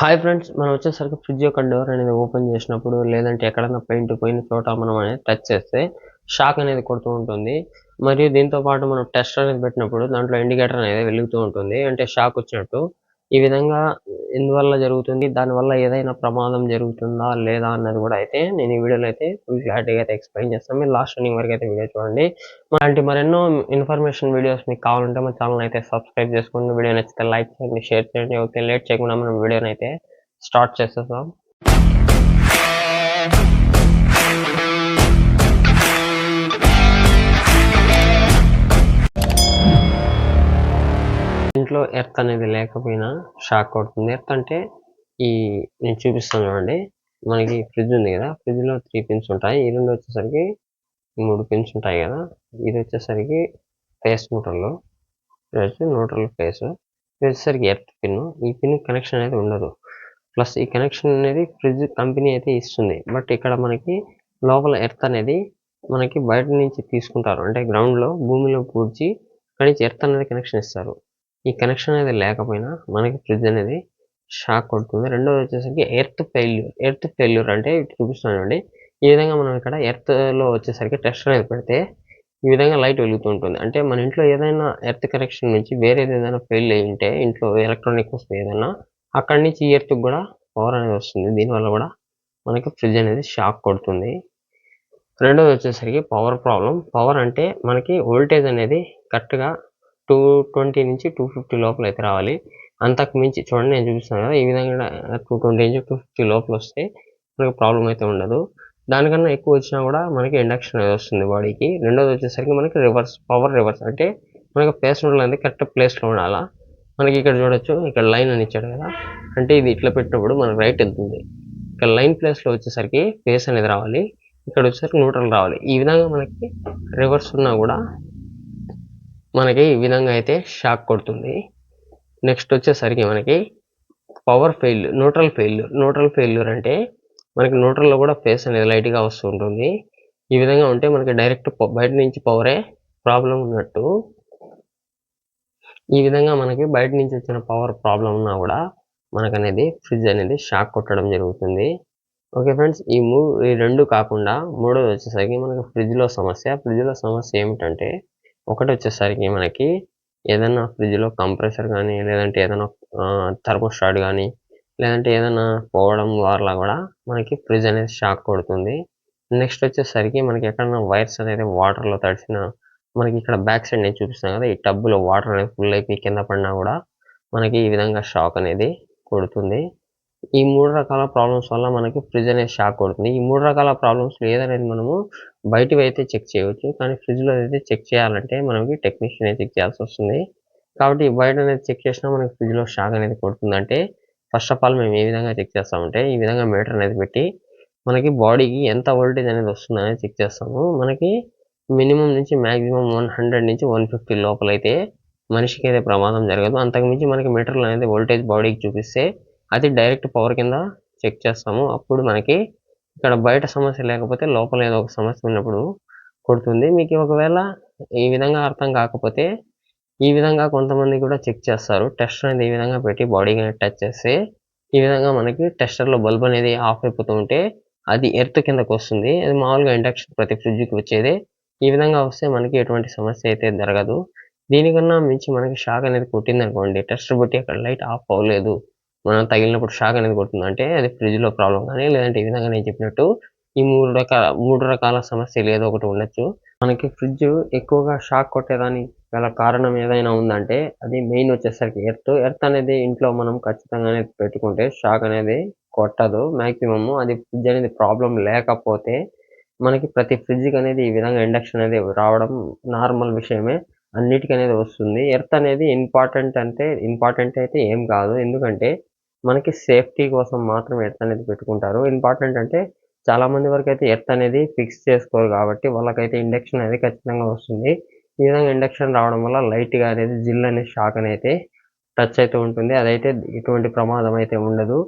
Hi friends మనం వచ్చేసరికి fridge యొక్క డోర్ అనేది ఓపెన్ చేసినప్పుడు లేదంటే ఎక్కడైనా పెయింట్ పోయిన చోట మనం అనేది టచ్ చేస్తే షాక్ అనేది కొడుతూ ఉంటుంది. మరియు దీంతో పాటు మనం టెస్ట్ అనేది పెట్టినప్పుడు దాంట్లో ఇండికేటర్ అనేది వెలుగుతూ ఉంటుంది. అంటే షాక్ వచ్చినట్టు ఈ విధంగా ఎందువల్ల జరుగుతుంది? దానివల్ల ఏదైనా ప్రమాదం జరుగుతుందా లేదా అన్నది కూడా అయితే నేను ఈ వీడియోలో అయితే ఫుల్ క్లారిటీగా అయితే ఎక్స్ప్లెయిన్ చేస్తాను. మీరు లాస్ట్ రన్నింగ్ వరకు అయితే వీడియో చూడండి. అలాంటి మరెన్నో ఇన్ఫర్మేషన్ వీడియోస్ మీకు కావాలంటే మా ఛానల్ అయితే సబ్స్క్రైబ్ చేసుకోండి. వీడియో నచ్చితే లైక్ చేయండి షేర్ చేయండి. ఓకే లేట్ చేయకుండా మనం వీడియోని అయితే స్టార్ట్ చేసేస్తాం ఇంట్లో ఎర్త్ అనేది లేకపోయినా షాక్ కొడుతుంది. ఎర్త్ అంటే ఈ నేను చూపిస్తాను చూడండి. మనకి ఫ్రిడ్జ్ ఉంది కదా ఫ్రిడ్జ్లో త్రీ పిన్స్ ఉంటాయి. ఈ రెండు వచ్చేసరికి మూడు పిన్స్ ఉంటాయి కదా. ఇది వచ్చేసరికి ఫేస్ న్యూట్రల్ ఇది న్యూట్రల్ ఫేస్ ఇది వచ్చేసరికి ఎర్త్ పిన్. ఈ పిన్ కనెక్షన్ అనేది ఉండదు. ప్లస్ ఈ కనెక్షన్ అనేది ఫ్రిడ్జ్ కంపెనీ అయితే ఇస్తుంది. బట్ ఇక్కడ మనకి లోపల ఎర్త్ అనేది మనకి బయట నుంచి తీసుకుంటారు. అంటే గ్రౌండ్లో లో భూమిలో పూడ్చి ఇక్కడ నుంచి ఎర్త్ అనేది కనెక్షన్ ఇస్తారు. ఈ కనెక్షన్ అనేది లేకపోయినా మనకి ఫ్రిడ్జ్ అనేది షాక్ కొడుతుంది. రెండోది వచ్చేసరికి ఎర్త్ ఫెయిల్యూర్ ఎర్త్ ఫెయిల్యూర్ అంటే చూపిస్తున్నానండి చూపిస్తున్నాను అండి ఈ విధంగా మనం ఇక్కడ ఎర్త్లో వచ్చేసరికి టెస్ట్ అనేది పెడితే ఈ విధంగా లైట్ వెలుగుతూ ఉంటుంది. అంటే మన ఇంట్లో ఏదైనా ఎర్త్ కనెక్షన్ నుంచి వేరేది ఏదైనా ఫెయిల్ అయ్యి ఉంటే ఇంట్లో ఎలక్ట్రానిక్ వస్తువు ఏదైనా అక్కడి నుంచి ఈ ఎర్త్కి కూడా పవర్ అనేది వస్తుంది. దీనివల్ల కూడా మనకి ఫ్రిడ్జ్ అనేది షాక్ కొడుతుంది. రెండోది వచ్చేసరికి పవర్ ప్రాబ్లం పవర్ అంటే మనకి వోల్టేజ్ అనేది కరెక్ట్గా టూ ట్వంటీ నుంచి టూ ఫిఫ్టీ లోపల అయితే రావాలి. అంతకు మించి చూడండి నేను చూపిస్తాను కదా ఈ విధంగా టూ ట్వంటీ నుంచి టూ ఫిఫ్టీ లోపల వస్తే మనకు ప్రాబ్లం అయితే ఉండదు. దానికన్నా ఎక్కువ వచ్చినా కూడా మనకి ఇండక్షన్ అనేది వస్తుంది బాడీకి. రెండోది వచ్చేసరికి మనకి రివర్స్ పవర్ రివర్స్. అంటే మనకి ప్లేస్ అనేది కరెక్ట్ ప్లేస్లో ఉండాలా? మనకి ఇక్కడ చూడొచ్చు ఇక్కడ లైన్ అని ఇచ్చాడు కదా. అంటే ఇది ఇట్లా పెట్టినప్పుడు మనకి రైట్ వెళ్తుంది ఇక్కడ లైన్ ప్లేస్లో వచ్చేసరికి ఫేస్ అనేది రావాలి. ఇక్కడ వచ్చేసరికి న్యూట్రల్ రావాలి. ఈ విధంగా మనకి రివర్స్ ఉన్నా కూడా మనకి ఈ విధంగా అయితే షాక్ కొడుతుంది. నెక్స్ట్ వచ్చేసరికి మనకి power failure neutral failure neutral failure అంటే మనకి న్యూట్రల్లో కూడా ఫేస్ అనేది లైట్గా వస్తుంటుంది ఈ విధంగా ఉంటే మనకి డైరెక్ట్ బయట నుంచి పవరే ప్రాబ్లం ఉన్నట్టు. ఈ విధంగా మనకి బయట నుంచి వచ్చిన పవర్ ప్రాబ్లం ఉన్నా కూడా మనకనేది అనేది ఫ్రిడ్జ్ అనేది షాక్ కొట్టడం జరుగుతుంది. ఓకే ఫ్రెండ్స్ ఈ మూ ఈ రెండు కాకుండా మూడోది వచ్చేసరికి మనకి ఫ్రిడ్జ్లో సమస్య. ఫ్రిడ్జ్లో సమస్య ఏమిటంటే ఒకటి వచ్చేసరికి మనకి ఏదైనా ఫ్రిడ్జ్లో కంప్రెసర్ కానీ లేదంటే ఏదైనా థర్మోస్టాట్ కానీ లేదంటే ఏదైనా పోవడం వల్ల కూడా మనకి ఫ్రిడ్జ్ అనేది షాక్ కొడుతుంది. నెక్స్ట్ వచ్చేసరికి మనకి ఎక్కడైనా వైర్స్ అనేది వాటర్లో తడిసిన మనకి ఇక్కడ బ్యాక్ సైడ్ నేను చూపిస్తాను కదా ఈ టబ్బులో వాటర్ అనేది ఫుల్ అయిపోయి కింద పడినా కూడా మనకి ఈ విధంగా షాక్ అనేది కొడుతుంది. ఈ మూడు రకాల ప్రాబ్లమ్స్ వల్ల మనకి ఫ్రిడ్జ్ అనేది షాక్ కొడుతుంది. ఈ మూడు రకాల ప్రాబ్లమ్స్ ఏదనేది మనము బయటవి అయితే చెక్ చేయవచ్చు. కానీ ఫ్రిడ్జ్లో అయితే చెక్ చేయాలంటే మనకి టెక్నీషియన్ చెక్ చేయాల్సి వస్తుంది. కాబట్టి బయట అనేది చెక్ చేసినా మనకి ఫ్రిడ్జ్లో షాక్ అనేది కొడుతుందంటే ఫస్ట్ ఆఫ్ ఆల్ మేము ఏ విధంగా చెక్ చేస్తామంటే ఈ విధంగా మీటర్ అనేది పెట్టి మనకి బాడీకి ఎంత వోల్టేజ్ అనేది వస్తుంది అనేది చెక్ చేస్తాము. మనకి మినిమం నుంచి మ్యాక్సిమం వన్ హండ్రెడ్ నుంచి వన్ ఫిఫ్టీ లోపల అయితే మనిషికి అయితే ప్రమాదం జరగదు. అంతకుమించి మనకి మీటర్లు అనేది వోల్టేజ్ బాడీకి చూపిస్తే అది డైరెక్ట్ పవర్ కింద చెక్ చేస్తాము. అప్పుడు మనకి ఇక్కడ బయట సమస్య లేకపోతే లోపల ఏదో ఒక సమస్య ఉన్నప్పుడు కొడుతుంది. మీకు ఒకవేళ ఈ విధంగా అర్థం కాకపోతే ఈ విధంగా కొంతమంది కూడా చెక్ చేస్తారు. టెస్టర్ అనేది ఈ విధంగా పెట్టి బాడీకి టచ్ చేస్తే ఈ విధంగా మనకి టెస్టర్లో బల్బ్ అనేది ఆఫ్ అయిపోతూ ఉంటే అది ఎర్త్ కిందకు వస్తుంది. అది మామూలుగా ఇండక్షన్ ప్రతి ఫ్రిడ్జ్కి వచ్చేదే. ఈ విధంగా వస్తే మనకి ఎటువంటి సమస్య అయితే జరగదు. దీనికన్నా మించి మనకి షాక్ అనేది కొట్టింది అనుకోండి టెస్టర్ బట్టి అక్కడ లైట్ ఆఫ్ అవ్వలేదు. మనం తగిలినప్పుడు షాక్ అనేది కొడుతుంది. అంటే అది ఫ్రిడ్జ్లో ప్రాబ్లం కానీ లేదంటే ఈ విధంగా నేను చెప్పినట్టు ఈ మూడు రకాల మూడు రకాల సమస్యలు ఏదో ఒకటి ఉండొచ్చు. మనకి ఫ్రిడ్జ్ ఎక్కువగా షాక్ కొట్టేదానికి గల కారణం ఏదైనా ఉందంటే అది మెయిన్ వచ్చేసరికి ఎర్త్ ఎర్త్ అనేది ఇంట్లో మనం ఖచ్చితంగా అనేది పెట్టుకుంటే షాక్ అనేది కొట్టదు. మ్యాక్సిమమ్ అది ఫ్రిడ్జ్ అనేది ప్రాబ్లం లేకపోతే మనకి ప్రతి ఫ్రిడ్జ్కి అనేది ఈ విధంగా ఇండక్షన్ అనేది రావడం నార్మల్ విషయమే. అన్నిటికీ అనేది వస్తుంది. ఎర్త్ అనేది ఇంపార్టెంట్ అంటే ఇంపార్టెంట్ అయితే ఏం కాదు. ఎందుకంటే మనకి సేఫ్టీ కోసం మాత్రం ఎర్త్ అనేది పెట్టుకుంటారు. ఇంపార్టెంట్ అంటే చాలా మంది వరకు అయితే ఎర్త్ అనేది ఫిక్స్ చేసుకోరు కాబట్టి వాళ్ళకైతే ఇండక్షన్ అనేది ఖచ్చితంగా వస్తుంది. ఈ విధంగా ఇండక్షన్ రావడం వల్ల లైట్గా అనేది జిల్ అనే షాక్ అనేది టచ్ అయితే ఉంటుంది. అదైతే ఎటువంటి ప్రమాదం అయితే ఉండదు.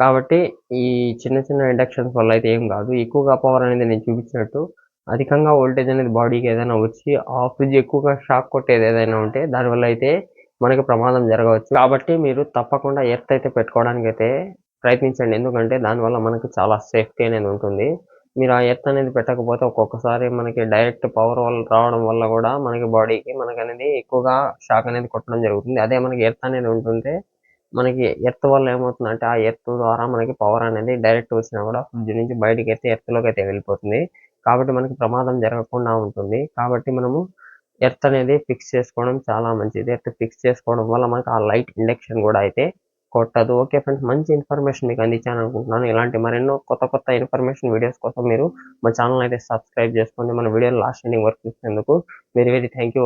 కాబట్టి ఈ చిన్న చిన్న ఇండక్షన్స్ వల్ల అయితే ఏం కాదు. ఎక్కువగా పవర్ అనేది నేను చూపించినట్టు అధికంగా వోల్టేజ్ అనేది బాడీకి ఏదైనా వచ్చి ఆ ఫ్రిడ్జ్ ఎక్కువగా షాక్ కొట్టేది ఏదైనా ఉంటే దానివల్ల అయితే మనకి ప్రమాదం జరగవచ్చు. కాబట్టి మీరు తప్పకుండా ఎర్త్ అయితే పెట్టుకోవడానికి అయితే ప్రయత్నించండి. ఎందుకంటే దానివల్ల మనకి చాలా సేఫ్టీ అనేది ఉంటుంది. మీరు ఆ ఎర్త్ అనేది పెట్టకపోతే ఒక్కొక్కసారి మనకి డైరెక్ట్ పవర్ వల్ల రావడం వల్ల కూడా మనకి బాడీకి మనకి అనేది ఎక్కువగా షాక్ అనేది కొట్టడం జరుగుతుంది. అదే మనకి ఎర్త్ అనేది ఉంటుంటే మనకి ఎర్త్ వల్ల ఏమవుతుందంటే ఆ ఎర్త్ ద్వారా మనకి పవర్ అనేది డైరెక్ట్ వచ్చినా కూడా ఫ్రిడ్జ్ నుంచి బయటకి అయితే ఎర్త్లోకి అయితే వెళ్ళిపోతుంది. కాబట్టి మనకి ప్రమాదం జరగకుండా ఉంటుంది. కాబట్టి మనము ఎర్త్ అనేది ఫిక్స్ చేసుకోవడం చాలా మంచిది. ఎర్త్ ఫిక్స్ చేసుకోవడం వల్ల మనకి ఆ లైట్ ఇండక్షన్ కూడా అయితే కొట్టదు. ఓకే ఫ్రెండ్స్ మంచి ఇన్ఫర్మేషన్ మీకు అందించాను అనుకుంటున్నాను. ఇలాంటి మరెన్నో కొత్త కొత్త ఇన్ఫర్మేషన్ వీడియోస్ కోసం మీరు మా ఛానల్ అయితే సబ్స్క్రైబ్ చేసుకోండి. మన వీడియో లాస్ట్ ఎండింగ్ వరకు చూసినందుకు వెరీ వెరీ థ్యాంక్ యూ